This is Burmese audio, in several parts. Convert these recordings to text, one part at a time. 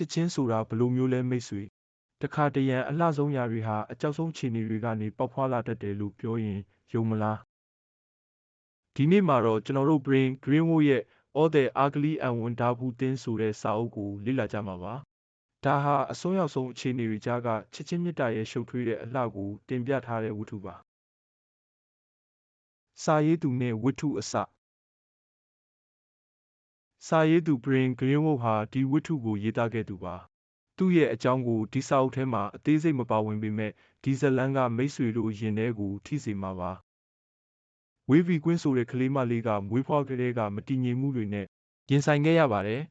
ချစ်ချင်းဆိုတာဘယ်လိုမျိုးလဲမိတ်ဆွေတခါတရံအလှဆုံးຢာတွေဟာအကြောက်ဆုံးခြေနေတွေကနေပေါက်ဖွာလာတတ်တယ်လို့ပြောရင်ယုံမလားဒီနေ့မှာတော့ကျွန်တော်တို့ Brain Greenwood ရဲ့ All the Ugly and Wonderful Things ဆိုတဲ့စာအုပ်ကိုလေ့လာကြမှာပါဒါဟာအစွန်းရောက်ဆုံးအခြေအနေတွေကြားကချစ်ချင်းမြတ်တာရဲ့ရှုပ်ထွေးတဲ့အလှကိုတင်ပြထားတဲ့ဝတ္ထုပါစာရေးသူနဲ့ဝတ္ထုအစ စာရေးသူ Brain Greenwood ဟာဒီဝတ္ထုကိုရေးသားခဲ့သူပါသူ့ရဲ့အကြောင်းကိုဒီစာအုပ်ထဲမှာအသေးစိတ်မပါဝင်ပေမဲ့ဒီဇလန်ကမိတ်ဆွေတို့ရင်ထဲကိုထိစေမှာပါဝေးဗီကွင်းဆိုတဲ့ကလေးမလေးကမွေးဖွားကလေးကမတည်ငြိမ်မှုတွေနဲ့ရင်ဆိုင်ခဲ့ရပါတယ်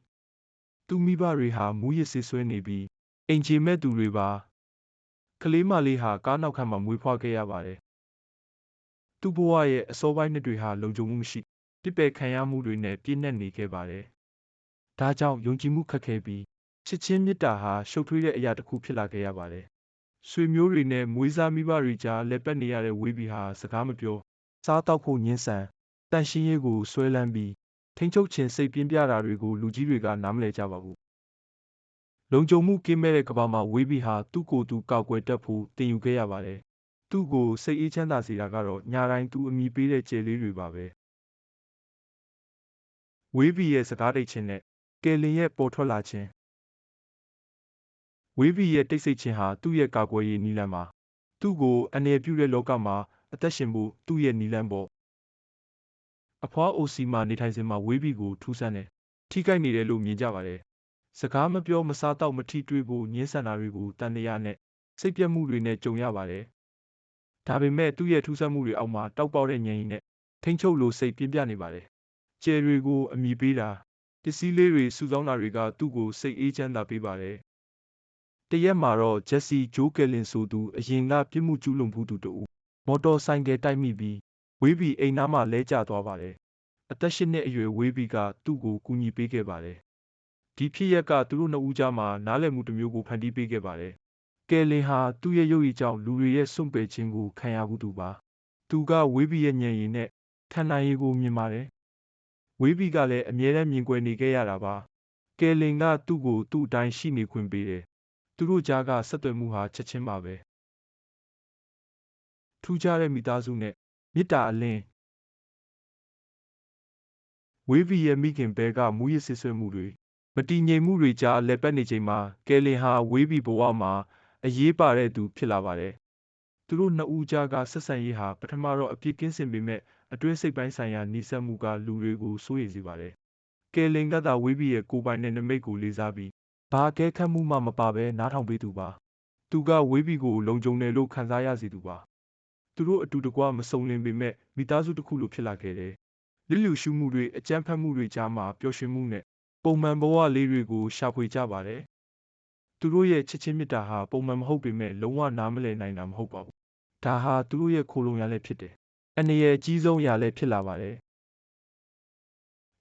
သူမိဘတွေဟာမူးယစ်ဆေးဆွဲနေပြီးအိမ်ချေမဲ့သူတွေပါကလေးမလေးဟာကားနောက်ခန်းမှာမွေးဖွားခဲ့ရပါတယ်သူ့ဘဝရဲ့အစောပိုင်းနှစ်တွေဟာလုံခြုံမှုမရှိ ပြစ်ပယ်ခံရမှုတွေနဲ့ပြည့်နှက်နေခဲ့ပါတယ်ဒါကြောင့်ယုံကြည်မှုခက်ခဲပြီးချစ်ချင်းမေတ္တာဟာရှုပ်ထွေးတဲ့အရာတစ်ခုဖြစ်လာခဲ့ရပါတယ်။ဆွေမျိုးတွေနဲ့မွေးစားမိဘတွေကြားလက်ပတ်နေရတဲ့ဝေးဘီဟာစကားမပြောစားတောက်ဖို့ညှင်းဆန်တန်ရှင်းရေးကိုဆွဲလန်းပြီးထိန်ချုပ်ခြင်းစိတ်ပြင်းပြတာတွေကိုလူကြီးတွေကနားမလည်ကြပါဘူး။လုံခြုံမှုကင်းမဲ့တဲ့ကဘာမှာဝေးဘီဟာသူ့ကိုယ်သူကောက်ွယ်တတ်ဖို့တင်ယူခဲ့ရပါတယ်။သူ့ကိုစိတ်အေးချမ်းသာစေတာကတော့ညာတိုင်းသူအမိပေးတဲ့ကြယ်လေးတွေပါပဲ။ ဝေးဘီရဲ့စကားတိတ်ခြင်းနဲ့ကယ်လင်ရဲ့ပေါ်ထွက်လာခြင်းဝေးဗီရဲ့တိတ်ဆိတ်ခြင်းဟာသူ့ရဲ့ကာကွယ်ရေးနည်းလမ်းပါသူ့ကိုအနေပြုတဲ့လောကမှာအသက်ရှင်ဖို့သူ့ရဲ့နည်းလမ်းပေါ့အဖွားအိုစီမှာနေထိုင်စဉ်မှာဝေးဗီကိုထူးဆန်းတယ်ထိခိုက်နေတယ်လို့မြင်ကြပါတယ်စကားမပြောမစားတော့မထိတွေ့ဖို့ညှင်းဆန်တာတွေကိုတန်တရားနဲ့စိတ်ပြတ်မှုတွေနဲ့ကြုံရပါတယ်ဒါပေမဲ့သူ့ရဲ့ထူးဆန်းမှုတွေအောက်မှာတောက်ပေါက်တဲ့ဉာဏ်ရည်နဲ့ထိမ့်ချုပ်လို့စိတ်ပြင်းပြနေပါတယ် ကျယ်တွေကိုအမိပေးတာပစ္စည်းလေးတွေစုဆောင်းတာတွေကသူ့ကိုစိတ်အေးချမ်းသာပေးပါတယ်တရက်မှာတော့ဂျက်စီဂျိုးကယ်လင်ဆိုသူအရင်ကပြစ်မှုကျူးလွန်မှုသူတူမော်တော်ဆိုင်ကယ်တိုက်မိပြီးဝေးဘီအိမ်နားမှာလဲကျသွားပါတယ်အသက်၈နှစ်အရွယ်ဝေးဘီကသူ့ကိုကူညီပေးခဲ့ပါတယ်ဒီဖြစ်ရက်ကသူတို့နှစ်ဦးကြားမှာနားလည်မှုတစ်မျိုးကိုဖန်တီးပေးခဲ့ပါတယ်ကယ်လင်ဟာသူ့ရဲ့ရုပ်ရည်ကြောင့်လူတွေရဲ့စွန့်ပယ်ခြင်းကိုခံရဘူးသူပါသူကဝေးဘီရဲ့ညံရည်နဲ့ခံနိုင်ရည်ကိုမြင်ပါတယ် ဝေးဘီကလည်းအမြဲတမ်းမြင်ကွယ်နေခဲ့ရတာပါကယ်လင်ကသူ့ကိုသူ့အတိုင်းရှိနေခွင့်ပေးတယ်သူတို့ကြားကဆက်သွယ်မှုဟာချက်ချင်းပါပဲထူးခြားတဲ့မိသားစုနဲ့မေတ္တာအလင်းဝေးဗီရဲ့မိခင်ဘဲကမူရစ်ဆစ်ဆွဲမှုတွေမတည်ငြိမ်မှုတွေကြားအလဲပတ်နေချိန်မှာကယ်လင်ဟာဝေးဗီဘဝမှာအရေးပါတဲ့သူဖြစ်လာပါတယ် သူတို့နှစ်ဦးကြားကဆက်ဆံရေးဟာပထမတော့အပြစ်ကင်းစင်ပေမဲ့အတွင်းစိတ်ပိုင်းဆိုင်ရာနှိစက်မှုကလူတွေကိုစိုးရိမ်စေပါတယ်ကယ်လင်ကသာဝေးဗီရဲ့ကိုယ်ပိုင်နဲ့နမိတ်ကိုလေးစားပြီးဘာအကဲခတ်မှုမှမပါဘဲနားထောင်ပေးသူပါသူကဝေးဘီကိုလုံခြုံတယ်လို့ခံစားရစေသူပါသူတို့အတူတကွမစုံလင်ပေမဲ့မိသားစုတစ်ခုလိုဖြစ်လာခဲ့တယ်လစ်လျူရှုမှုတွေအကြမ်းဖက်မှုတွေကြားမှာပျော်ရွှင်မှုနဲ့ပုံမှန်ဘဝလေးတွေကိုရှာဖွေကြပါတယ်သူတို့ရဲ့ချစ်ချင်းမေတ္တာဟာပုံမှန်မဟုတ်ပေမဲ့လုံးဝနားမလည်နိုင်တာမဟုတ်ပါဘူး ဒါဟာသူတို့ရဲ့ခိုလုံရလည်းဖြစ်တယ်အနေရဲ့အကြီးဆုံးရာလည်းဖြစ်လာပါတယ်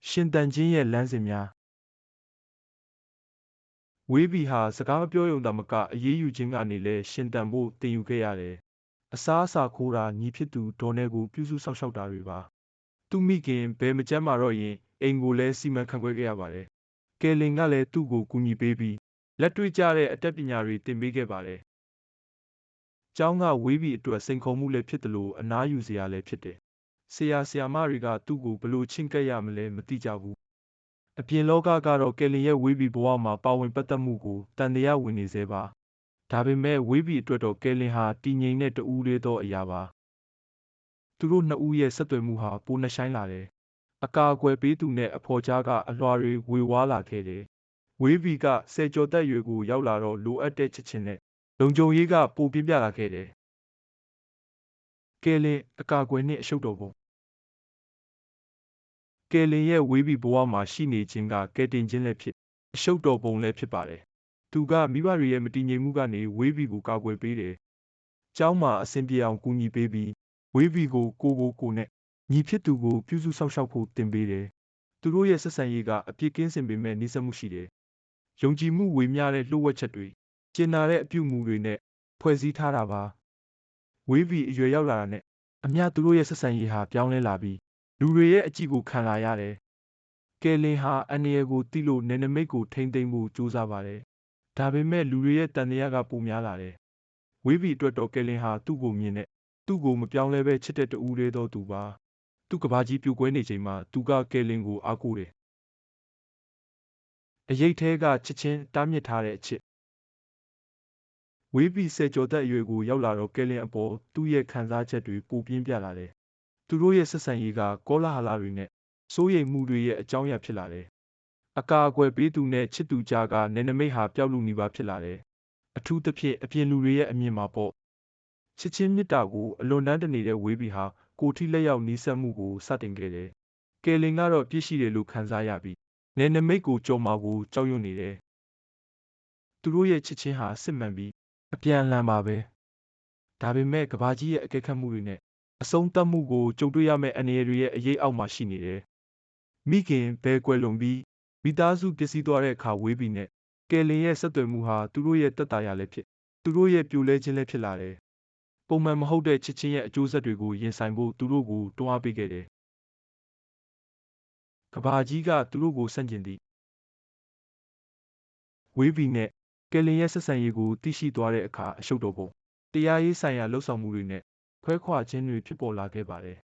ရှင်တန်ချင်းရဲ့လမ်းစဉ်များဝေးဘီဟာစကားမပြောရုံသာမကအရေးယူခြင်းကနေလည်းရှင်တန်ဖို့တင်ယူခဲ့ရတယ်။အစားအစာခိုးတာညီဖြစ်သူဒေါ်နယ်ကိုပြုစုစောင့်ရှောက်တာတွေပါ။သူ့မိခင်ဘယ်မကျမ်းမာတော့ရင်အိမ်ကိုလည်းစီမံခန့်ခွဲခဲ့ရပါတယ်။ကယ်လင်ကလည်းသူ့ကိုကူညီပေးပြီးလက်တွေ့ကျတဲ့အတတ်ပညာတွေသင်ပေးခဲ့ပါတယ်။ ကျောင်းကဝေးဘီအတွက်စိန်ခေါ်မှုလည်းဖြစ်တယ်လို့အနားယူစရာလည်းဖြစ်တယ်။ဆရာဆရာမတွေကသူ့ကိုဘလို့ချင့်ကပ်ရမလဲမသိကြဘူးအပြင်လောကကတော့ကယ်လင်ရဲ့ဝေးဘီဘဝမှာပါဝင်ပတ်သက်မှုကိုတန်တရားဝင်နေစေပါဒါပေမဲ့ဝေးဘီအတွက်တော့ကယ်လင်ဟာတည်ငြိမ်တဲ့တူးလေးသောအရာပါသူတို့နှစ်ဦးရဲ့ဆက်သွယ်မှုဟာပိုနှဆိုင်လာတယ်အကာအကွယ်ပေးသူနဲ့အဖော်ကြားကအလွှာတွေဝေဝါးလာခဲ့တယ်ဝေးဘီကဆယ်ကျော်သက်ရွယ်ကိုရောက်လာတော့လိုအပ်တဲ့ချက်ချင်းနဲ့ လုံခြုံရေးကပိုပြင်းပြလာခဲ့တယ်ကယ်လင်အကာအကွယ်နှင့်အရှုပ်တော်ပုံကယ်လင်ရဲ့ဝေးဘီဘဝမှာရှိနေခြင်းကကယ်တင်ခြင်းလည်းဖြစ်အရှုပ်တော်ပုံလည်းဖြစ်ပါတယ်။သူကမိဘတွေရဲ့မတည်ငြိမ်မှုကနေဝေးဘီကိုကာကွယ်ပေးတယ်။ကျောင်းမှာအဆင်ပြေအောင်ကူညီပေးပြီးဝေးဘီကိုကိုကိုကိုနဲ့ညီဖြစ်သူကိုပြုစုစောင့်ရှောက်ဖို့တင်ပေးတယ်။သူတို့ရဲ့ဆက်ဆံရေးကအပြစ်ကင်းစင်ပေမဲ့နှိစက်မှုရှိတယ်။ယုံကြည်မှုဝေမျှတဲ့လှုပ်ဝက်ချက်တွေ ကျင်နာတဲ့အပြုမူတွေနဲ့ဖွဲ့စည်းထားတာပါ။ဝေးဘီအရွယ်ရောက်လာတာနဲ့အမျှသူတို့ရဲ့ဆက်ဆံရေးဟာပြောင်းလဲလာပြီးလူတွေရဲ့အကြည့်ကိုခံလာရတယ်။ကယ်လင်ဟာအန္တရာယ်ကိုသိလို့နယ်နိမိတ်ကိုထိန်းသိမ်းဖို့ကြိုးစားပါတယ်ဒါပေမဲ့လူတွေရဲ့တန်တရားကပိုများလာတယ်။ဝေးဘီအတွက်တော့ကယ်လင်ဟာသူ့ကိုမြင်တဲ့သူ့ကိုမပြောင်းလဲပဲချစ်တဲ့တူလေးသောသူပါ။သူ့ကဘာကြီးပြိုကွဲနေချိန်မှာသူကကယ်လင်ကိုအားကိုးတယ်။အရေးထဲကချစ်ချင်းတားမြစ်ထားတဲ့အချစ် ဝေးပြီးဆယ်ကျော်သက်အရွယ်ကိုရောက်လာတော့ကယ်လင်အပေါ်သူ့ရဲ့ခံစားချက်တွေပိုပြင်းပြလာတယ်။သူတို့ရဲ့ဆက်ဆံရေးကကောလာဟလတွေနဲ့စိုးရိမ်မှုတွေရဲ့အကြောင်းအရာဖြစ်လာတယ်။အကာအကွယ်ပေးသူနဲ့ချစ်သူကြားကနယ်နိမိတ်ဟာပျောက်လူနေပါဖြစ်လာတယ်။အထူးသဖြင့်အပြင်လူတွေရဲ့အမြင်မှာပေါ့ချစ်ချင်းမြတ်တာကိုအလွန်တန်းတနေတဲ့ဝေးပြီးဟာကိုထိလက်ရောက်နီးစပ်မှုကိုစတင်ခဲ့တယ်။ကယ်လင်ကတော့ပြည့်ရှိတယ်လို့ခံစားရပြီးနယ်နိမိတ်ကိုကြော်မာကိုကြောက်ရွံ့နေတယ်။သူတို့ရဲ့ချစ်ချင်းဟာစစ်မှန်ပြီး အပြန်အလှန်ပါပဲဒါပေမဲ့ကဘာကြီးရဲ့အကဲခတ်မှုတွေနဲ့အဆုံးသတ်မှုကိုကြုံတွေ့ရမယ့်အနေအတွေရဲ့အရေးအောက်မှာရှိနေတယ်မိခင်ဘဲကွယ်လွန်ပြီးမိသားစုပျက်စီးသွားတဲ့အခါဝေးပြီးနဲ့ကယ်လင်ရဲ့ဆက်သွယ်မှုဟာသူတို့ရဲ့တက်တာရလည်းဖြစ်သူတို့ရဲ့ပြိုလဲခြင်းလည်းဖြစ်လာတယ်ပုံမှန်မဟုတ်တဲ့ချစ်ချင်းရဲ့အကျိုးဆက်တွေကိုရင်ဆိုင်ဖို့သူတို့ကိုတွန်းအားပေးခဲ့တယ်ကဘာကြီးကသူတို့ကိုဆန့်ကျင်သည်ဝေးပြီးနဲ့ ကယ်လင်ရဲ့ဆက်ဆံရေးကိုသိရှိသွားတဲ့အခါအရှုပ်တော်ပုံတရားရေးဆိုင်ရာလှုပ်ဆောင်မှုတွေနဲ့ခွဲခွာခြင်းတွေဖြစ်ပေါ်လာခဲ့ပါတယ်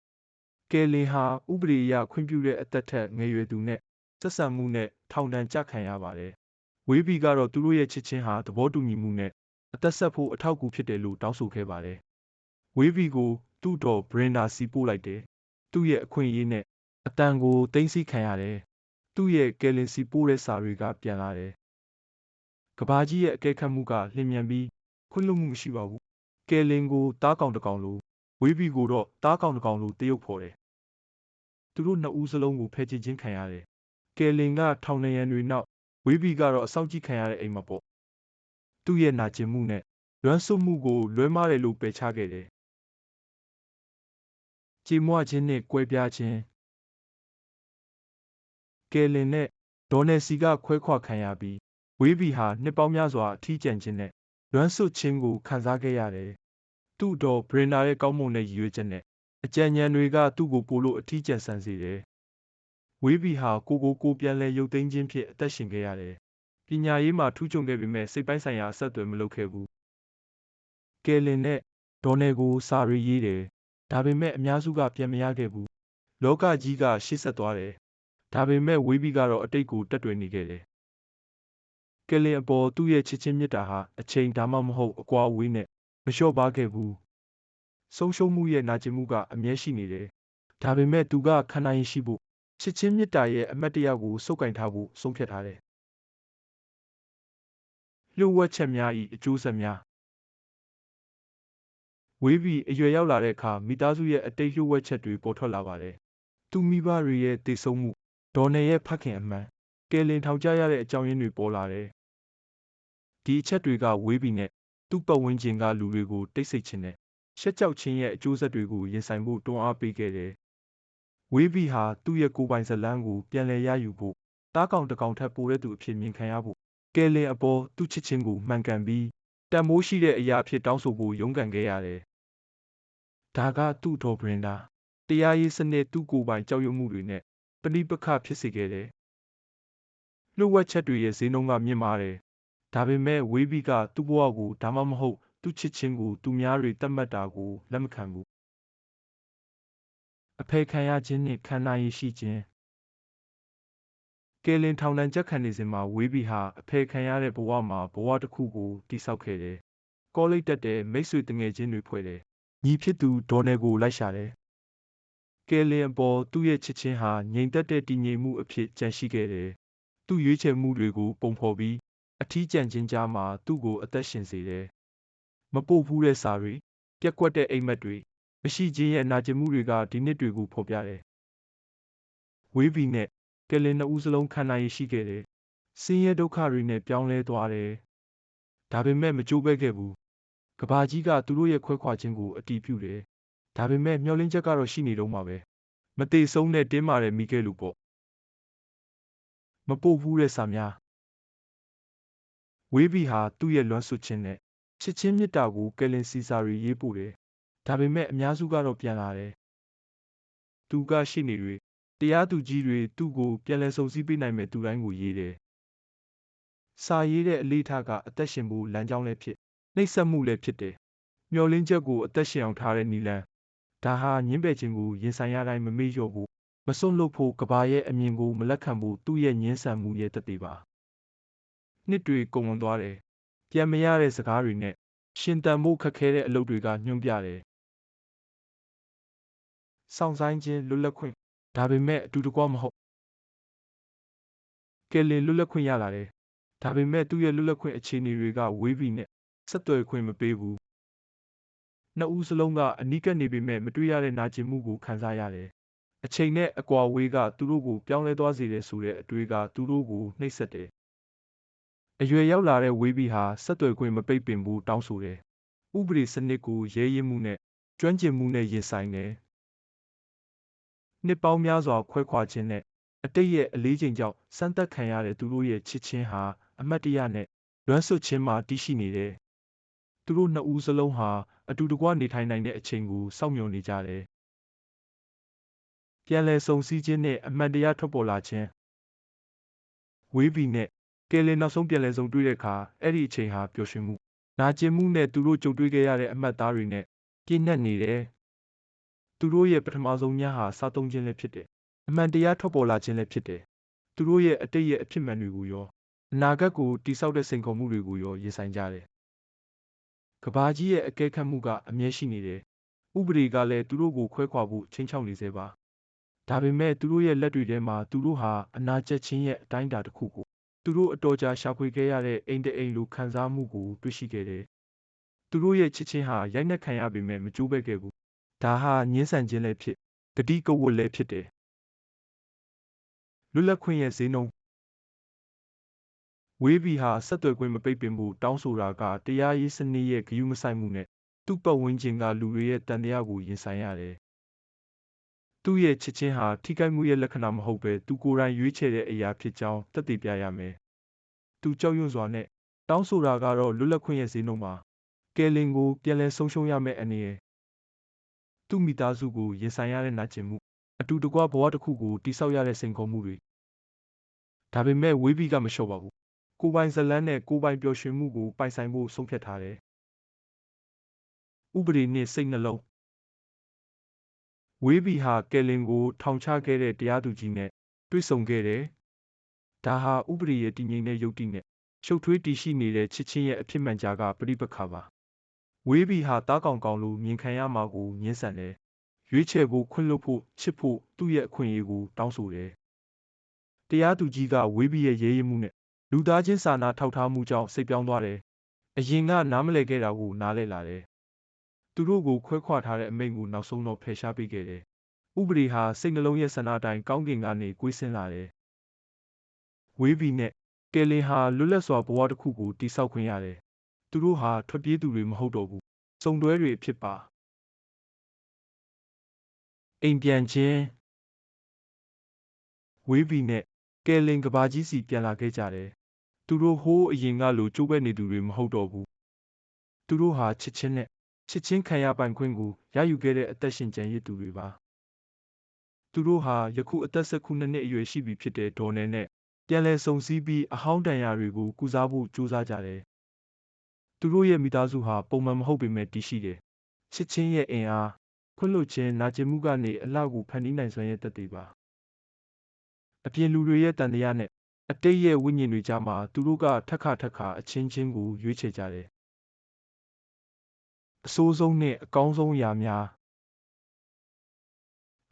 ။ကယ်လင်ဟာဥပဒေအရခွင့်ပြုတဲ့အသက်ထက်ငယ်ရွယ်သူနဲ့ဆက်ဆံမှုနဲ့ထောင်ဒဏ်ကျခံရပါတယ်။ဝေးဘီကတော့သူတို့ရဲ့ချစ်ချင်းဟာသဘောတူညီမှုနဲ့အသက်ဆက်ဖို့အထောက်အကူဖြစ်တယ်လို့တောင်းဆိုခဲ့ပါတယ်။ဝေးဘီကိုသူ့တော်ဘရင်နာစီပို့လိုက်တယ်။သူ့ရဲ့အခွင့်အရေးနဲ့အတန်ကိုတင်းစီခံရတယ်။သူ့ရဲ့ကယ်လင်စီပို့တဲ့စာတွေကပြန်လာတယ် ကဘာကြီးရဲ့အကဲခတ်မှုကလျင်မြန်ပြီးခွင့်လွှတ်မှုမရှိပါဘူး။ကယ်လင်ကိုတားကောင်တစ်ကောင်လိုဝေးဘီကိုတော့တားကောင်တစ်ကောင်လိုတရုပ်ဖော်တယ်။သူတို့နှစ်ဦးစလုံးကိုဖယ်ချင်ချင်းခံရတယ်။ကယ်လင်ကထောင်နေရန်တွေနောက်ဝေးဘီကတော့အဆောက်ကြီးခံရတဲ့အိမ်မှာပေါ့။သူ့ရဲ့နာကျင်မှုနဲ့လွမ်းဆွမှုကိုလွဲမားတယ်လို့ပယ်ချခဲ့တယ်။ကြေမွခြင်းနဲ့ကွဲပြားခြင်းကယ်လင်နဲ့ဒေါ်နယ်စီကခွဲခွာခံရပြီး ဝေးဘီဟာနှစ်ပေါင်းများစွာအထီးကျန်ခြင်းနဲ့လွမ်းဆွခြင်းကိုခံစားခဲ့ရတယ်။သူ့တော်ဘရင်နာရဲ့ကောင်းမွန်တဲ့ရည်ရွယ်ချက်နဲ့အကြံဉာဏ်တွေကသူ့ကိုပိုလို့အထီးကျန်ဆန်စေတယ်။ဝေးဘီဟာကိုကိုကိုပြန်လဲရုပ်သိမ်းခြင်းဖြင့်အသက်ရှင်ခဲ့ရတယ်။ပညာရေးမှာထူးချွန်ခဲ့ပေမဲ့စိတ်ပိုင်းဆိုင်ရာအဆက်အသွယ်မလုပ်ခဲ့ဘူး။ကယ်လင်နဲ့ဒေါ်နယ်ကိုစာရေးရေးတယ်။ဒါပေမဲ့အများစုကပြန်မရခဲ့ဘူး။လောကကြီးကရှေ့ဆက်သွားတယ်။ဒါပေမဲ့ဝေးဘီကတော့အတိတ်ကိုတက်တွယ်နေခဲ့တယ် ကယ်လင်အပေါ်သူ့ရဲ့ချစ်ချင်းမြတ်တာဟာအချိန်ဒါမှမဟုတ်အကွာအဝေးနဲ့မလျှော့ပါခဲ့ဘူးဆုံးရှုံးမှုရဲ့နာကျင်မှုကအမြဲရှိနေတယ်ဒါပေမဲ့သူကခံနိုင်ရှိဖို့ချစ်ချင်းမြတ်တာရဲ့အမတ်တရားကိုစုပ်ကင်ထားဖို့ဆုံးဖြတ်ထားတယ်လျှို့ဝှက်ချက်များ၏အကျိုးဆက်များဝေးပြီးအရွယ်ရောက်လာတဲ့အခါမိသားစုရဲ့အတိတ်လျှို့ဝှက်ချက်တွေပေါ်ထွက်လာပါတယ်သူမိဘတွေရဲ့တည်ဆုံမှုဒေါ်နယ်ရဲ့ဖခင်အမှန်ကယ်လင်ထောင်ကျရတဲ့အကြောင်းရင်းတွေပေါ်လာတယ် ဒီအချက်တွေကဝေးပြီးနဲ့သူ့ပတ်ဝန်းကျင်ကလူတွေကိုတိတ်ဆိတ်ခြင်းနဲ့ရှက်ကြောက်ခြင်းရဲ့အကျိုးဆက်တွေကိုရင်ဆိုင်ဖို့တွန်းအားပေးခဲ့တယ်။ဝေးဘီဟာသူ့ရဲ့ကိုယ်ပိုင်ဇလန်းကိုပြန်လည်ရယူဖို့တားကောင်တကောင်ထက်ပိုတဲ့သူအဖြစ်မြင်ခံရဖို့ကယ်လင်အပေါ်သူ့ချစ်ချင်းကိုမှန်ကန်ပြီးတန်မိုးရှိတဲ့အရာအဖြစ်တောင်းဆိုဖို့ရုန်းကန်ခဲ့ရတယ်။ဒါကသူ့တော်ဘရင်ဒါတရားရေးစနစ်သူ့ကိုယ်ပိုင်ကြောက်ရွံ့မှုတွေနဲ့ပဏိပခဖြစ်စေခဲ့တယ်။လှုပ်ဝက်ချက်တွေရဲ့ဈေးနှုန်းကမြင့်မားတယ် ဒါပေမဲ့ဝေးဘီကသူ့ဘဝကို ဒါမှမဟုတ် သူ့ချစ်ချင်းကို သူများတွေသတ်မှတ်တာကို လက်မခံဘူးအဖေခံရခြင်းနှင့်ခံနိုင်ရရှိခြင်းကယ်လင်ထောင်ဒဏ်ကြက်ခံနေစဉ်မှာဝေးဘီဟာအဖေခံရတဲ့ဘဝမှာဘဝတစ်ခုကိုတိဆောက်ခဲ့တယ်။ကောလိပ်တက်တဲ့မိတ်ဆွေတငယ်ချင်းတွေဖွဲ့တယ်။ညီဖြစ်သူဒေါ်နယ်ကိုလိုက်ရှာတယ်။ကယ်လင်အပေါ်သူ့ရဲ့ချစ်ချင်းဟာငြိမ်သက်တဲ့တည်ငြိမ်မှုအဖြစ်ကြန့်ရှိခဲ့တယ်။သူ့ရွေးချယ်မှုတွေကိုပုံဖော်ပြီး အထီးကျန်ခြင်းကြားမှာသူ့ကိုအသက်ရှင်စေတယ်။မပို့ဘူးတဲ့စာတွေပြက်ကွက်တဲ့အိမ်မက်တွေမရှိခြင်းရဲ့နာကျင်မှုတွေကဒီနှစ်တွေကိုဖော်ပြတယ်။ဝေးဘီနဲ့ကယ်လင်နှစ်ဦးစလုံးခံနိုင်ရရှိခဲ့တယ်။ဆင်းရဲဒုက္ခတွေနဲ့ပြောင်းလဲသွားတယ်။ဒါပေမဲ့မကြိုးပဲခဲ့ဘူး။ကဘာကြီးကသူတို့ရဲ့ခွဲခွာခြင်းကိုအတီးပြုတယ်။ဒါပေမဲ့မျောလင်းချက်ကတော့ရှိနေတော့မှာပဲ။မသေးဆုံးတဲ့တင်းမာတဲ့မိခဲလူပေါ့။မပို့ဘူးတဲ့စာများ ဝေးဘီဟာသူ့ရဲ့လွမ်းဆွခြင်းနဲ့ချစ်ချင်းမြတ်တာကိုကယ်လင်စီစာရီရေးပို့တယ်။ဒါပေမဲ့အများစုကတော့ပြန်လာတယ်။သူကရှိနေတွေတရားသူကြီးတွေသူ့ကိုပြန်လည်စုံစည်းပေးနိုင်မဲ့သူတိုင်းကိုရေးတယ်စာရေးတဲ့အလေးထားကအသက်ရှင်ဖို့လမ်းကြောင်းလည်းဖြစ်နှိပ်စက်မှုလည်းဖြစ်တယ်မျောလင်းချက်ကိုအသက်ရှင်အောင်ထားတဲ့နီလန်ဒါဟာညင်းပယ်ခြင်းကိုရင်ဆိုင်ရတိုင်းမမေ့လျော့ဘူးမစွန့်လွတ်ဖို့ကဘာရဲ့အမြင်ကိုမလက်ခံဖို့သူ့ရဲ့ညှင်းဆန်မှုရဲ့တသက်ပါ နှစ်တွေကုန်လွန်သွားတယ်ပြန်မရတဲ့စကားတွေနဲ့ရှင်တန်ဖို့ခက်ခဲတဲ့အလုပ်တွေကညွှန်းပြတယ်စောင့်ဆိုင်ခြင်းလွတ်လပ်ခွင့်ဒါပေမဲ့အတူတကွမဟုတ်ကယ်လင်လွတ်လပ်ခွင့်ရလာတယ်ဒါပေမဲ့သူ့ရဲ့လွတ်လပ်ခွင့်အခြေအနေတွေကဝေးပြီးနဲ့ဆက်သွယ်ခွင့်မပေးဘူးနှစ်ဦးစလုံးကအနီးကပ်နေပေမဲ့မတွေ့ရတဲ့နာကျင်မှုကိုခံစားရတယ်အချိန်နဲ့အကွာဝေးကသူတို့ကိုပြောင်းလဲသွားစေတယ်ဆိုတဲ့အတွေ့ကသူတို့ကိုနှိပ်စက်တယ် အရွယ်ရောက်လာတဲ့ဝေးဘီဟာဆက်သွယ်ခွင့်မပိတ်ပင်ဘူးတောင်းဆိုတယ်ဥပဒေစနစ်ကိုရဲရင်မှုနဲ့ကျွမ်းကျင်မှုနဲ့ရင်ဆိုင်တယ်နှစ်ပေါင်းများစွာခွဲခွာခြင်းနဲ့အတိတ်ရဲ့အလေးချိန်ကြောင့်စမ်းသပ်ခံရတဲ့သူတို့ရဲ့ချစ်ချင်းဟာအမတ်တရနဲ့လွမ်းဆွတ်ခြင်းမှာတည်ရှိနေတယ်။သူတို့နှစ်ဦးစလုံးဟာအတူတကွနေထိုင်နိုင်တဲ့အချိန်ကိုစောင့်မျှော်နေကြတယ်။ပြန်လည်ဆုံစည်းခြင်းနဲ့အမှန်တရားထွက်ပေါ်လာခြင်းဝေးဘီနဲ့ ကယ်လင်နောက်ဆုံးပြန်လည်ဆုံတွေ့တဲ့အခါအဲ့ဒီအချိန်ဟာပျော်ရွှင်မှုနာကျင်မှုနဲ့သူတို့ကြုံတွေ့ခဲ့ရတဲ့အမှတ်သားတွေနဲ့ပြည့်နှက်နေတယ်။သူတို့ရဲ့ပထမဆုံးညဟာစားသုံးခြင်းလည်းဖြစ်တယ်။အမှန်တရားထွက်ပေါ်လာခြင်းလည်းဖြစ်တယ်။သူတို့ရဲ့အတိတ်ရဲ့အဖြစ်မှန်တွေကိုရောအနာဂတ်ကိုတိဆောက်တဲ့စိန်ခေါ်မှုတွေကိုရောရင်ဆိုင်ကြတယ်။ကဘာကြီးရဲ့အကဲခတ်မှုကအမြဲရှိနေတယ်။ဥပဒေကလည်းသူတို့ကိုခွဲခွာဖို့ချင်းချောက်နေစေပါ။ဒါပေမဲ့သူတို့ရဲ့လက်တွေထဲမှာသူတို့ဟာအနာကျက်ခြင်းရဲ့အတိုင်းအတာတစ်ခုကို သူတို့အတော်ကြာရှာဖွေခဲ့ရတဲ့အိမ်တအိမ်လိုခံစားမှုကိုတွေ့ရှိခဲ့တယ်။သူတို့ရဲ့ချစ်ချင်းဟာရိုက်နှက်ခံရပေမဲ့မကြိုးပဲခဲ့ဘူး။ဒါဟာညှင်းဆန်ခြင်းလည်းဖြစ်ဂတိကဝတ်လည်းဖြစ်တယ်လွတ်လပ်ခွင့်ရဲ့ဈေးနှုန်းဝေးဘီဟာဆက်သွယ်ခွင့်မပိတ်ပင်ဖို့တောင်းဆိုတာကတရားရေးစနစ်ရဲ့ဂရုမစိုက်မှုနဲ့သူ့ပတ်ဝန်းကျင်ကလူတွေရဲ့တန်တရားကိုရင်ဆိုင်ရတယ်။ သူ့ရဲ့ချစ်ချင်းဟာထိခိုက်မှုရဲ့လက္ခဏာမဟုတ်ပဲသူကိုယ်တိုင်ရွေးချယ်တဲ့အရာဖြစ်ကြောင်းသက်သေပြရမယ်။သူကြောက်ရွံ့စွာနဲ့တောင်းဆိုတာကတော့လွတ်လပ်ခွင့်ရဲ့ဈေးနှုန်းပါ။ကယ်လင်ကိုပြန်လည်ဆုံးရှုံးရမယ့်အနေနဲ့သူ့မိသားစုကိုရင်ဆိုင်ရတဲ့နာကျင်မှုအတူတကွဘဝတစ်ခုကိုတိဆောက်ရတဲ့စိန်ခေါ်မှုတွေဒါပေမဲ့ဝေးဘီကမလျှော့ပါဘူးကိုပိုင်ဇလန်းနဲ့ကိုပိုင်ပျော်ရွှင်မှုကိုပိုင်ဆိုင်ဖို့ဆုံးဖြတ်ထားတယ်ဥပဒေနှင့်စိတ်နှလုံး ဝေးဘီဟာကယ်လင်ကို ထောင်ချခဲ့တဲ့တရားသူကြီးနဲ့တွေ့ဆုံခဲ့တယ်ဒါဟာဥပဒေရဲ့တည်ငြိမ်တဲ့ယုတ်တိနဲ့ရှုပ်ထွေးတည်ရှိနေတဲ့ချစ်ချင်းရဲ့အဖြစ်မှန်ကြားကပြိပခါပါဝေးဘီဟာတားကောင်ကောင်လိုမြင်ခံရမှာကိုညှင်းဆန်တယ်ရွေးချယ်ဖို့ခွင့်လွှတ်ဖို့ချစ်ဖို့သူ့ရဲ့အခွင့်အရေးကိုတောင်းဆိုတယ်တရားသူကြီးကဝေးဘီရဲ့ရဲရဲမှုနဲ့လူသားချင်းစာနာထောက်ထားမှုကြောင့်စိတ်ပြောင်းသွားတယ်။အရင်ကနားမလည်ခဲ့တာကိုနားလည်လာတယ်။ သူတို့ကိုခွဲခွာထားတဲ့အမိန့်ကိုနောက်ဆုံးတော့ဖယ်ရှားပေးခဲ့တယ်။ဥပဒေဟာစိတ်နှလုံးရဲ့ဆန္ဒအတိုင်းကောင်းကင်ကနေကွေးဆင်းလာတယ်။ဝေးဘီနဲ့ကယ်လင်ဟာလွတ်လပ်စွာဘဝတစ်ခုကိုတည်ဆောက်ခွင့်ရတယ်။သူတို့ဟာထွက်ပြေးသူတွေမဟုတ်တော့ဘူး။စုံတွဲတွေဖြစ်ပါ။အိမ်ပြန်ခြင်းဝေးဘီနဲ့ကယ်လင်ကဘာကြီးစီပြန်လာခဲ့ကြတယ်။သူတို့ဟိုးအရင်ကလိုကြိုးပဲနေသူတွေမဟုတ်တော့ဘူး။သူတို့ဟာချစ်ချင်းနဲ့ ချစ်ချင်းခံရပိုင်ခွင့်ကိုရယူခဲ့တဲ့အသက်ရှင်ကျန်ရစ်သူတွေပါ။သူတို့ဟာယခုအသက်၁၉နှစ်အရွယ်ရှိပြီဖြစ်တဲ့ဒေါ်နယ်နဲ့ပြန်လည်ဆုံစည်းပြီးအဟောင်းတန်ရာတွေကိုကုစားဖို့ကြိုးစားကြတယ်။သူတို့ရဲ့မိသားစုဟာပုံမှန်မဟုတ်ပေမဲ့တည်ရှိတယ်။ချစ်ချင်းရဲ့အင်အားခွင့်လွှတ်ခြင်းနာကျင်မှုကနေအလှကိုဖန်တီးနိုင်စွမ်းရဲ့တသက်ပါအပြင်လူတွေရဲ့တန်တရားနဲ့အတိတ်ရဲ့ဝိညာဉ်တွေကြားမှာသူတို့ကထက်ခါထက်ခါအချင်းချင်းကိုရွေးချယ်ကြတယ် အဆိုးဆုံးနဲ့အကောင်းဆုံးအရာများ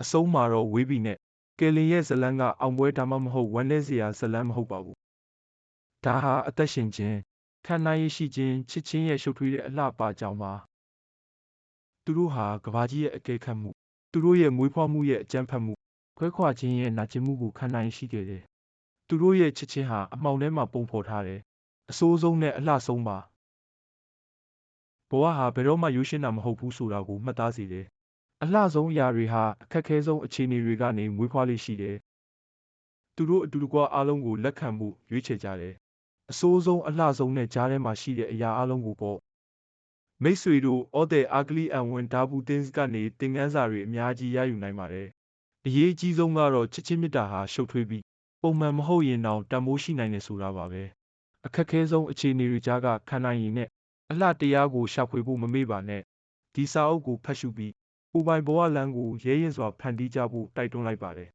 အဆုံးမှာတော့ဝေးပြီနဲ့ကယ်လင်ရဲ့ဇလန်းကအောင်ပွဲဒါမှမဟုတ်ဝမ်းနည်းစရာဇလန်းမဟုတ်ပါဘူးဒါဟာအသက်ရှင်ခြင်းခံနိုင်ရရှိခြင်းချစ်ချင်းရဲ့ရှုပ်ထွေးတဲ့အလှပကြောင်းပါသူတို့ဟာကဘာကြီးရဲ့အကဲခတ်မှုသူတို့ရဲ့မွေးဖွားမှုရဲ့အကြမ်းဖက်မှုခွဲခွာခြင်းရဲ့နာကျင်မှုကိုခံနိုင်ရှိခဲ့တယ်။သူတို့ရဲ့ချစ်ချင်းဟာအမှောင်ထဲမှာပုံဖော်ထားတယ်။အဆိုးဆုံးနဲ့အလှဆုံးပါ။ ဘဝဟာဘယ်တော့မှရိုးရှင်းတာမဟုတ်ဘူးဆိုတာကိုမှတ်သားစေတယ်။အလှဆုံးအရာတွေဟာအခက်ခဲဆုံးအခြေအနေတွေကနေမွေးဖွားလေးရှိတယ်။သူတို့အတူတကွအားလုံးကိုလက်ခံမှုရွေးချယ်ကြတယ်။အဆိုးဆုံးအလှဆုံးနဲ့ကြားထဲမှာရှိတဲ့အရာအလုံးကိုပေါ့မိတ်ဆွေတို့ all the ugly and when double things ကနေသင်ခန်းစာတွေအများကြီးရယူနိုင်ပါတယ်အရေးအကြီးဆုံးကတော့ချစ်ချင်းမေတ္တာဟာရှုပ်ထွေးပြီးပုံမှန်မဟုတ်ရင်တောင်တန်ဖိုးရှိနိုင်တယ်ဆိုတာပါပဲအခက်ခဲဆုံးအခြေအနေတွေကြားကခံနိုင်ရည်နဲ့ အလှတရားကိုရှာဖွေဖို့မမေ့ပါနဲ့ဒီစာအုပ်ကိုဖတ်ရှုပြီးကိုယ်ပိုင်ဘဝလမ်းကိုရဲရင်စွာဖန်တီးကြဖို့တိုက်တွန်းလိုက်ပါတယ်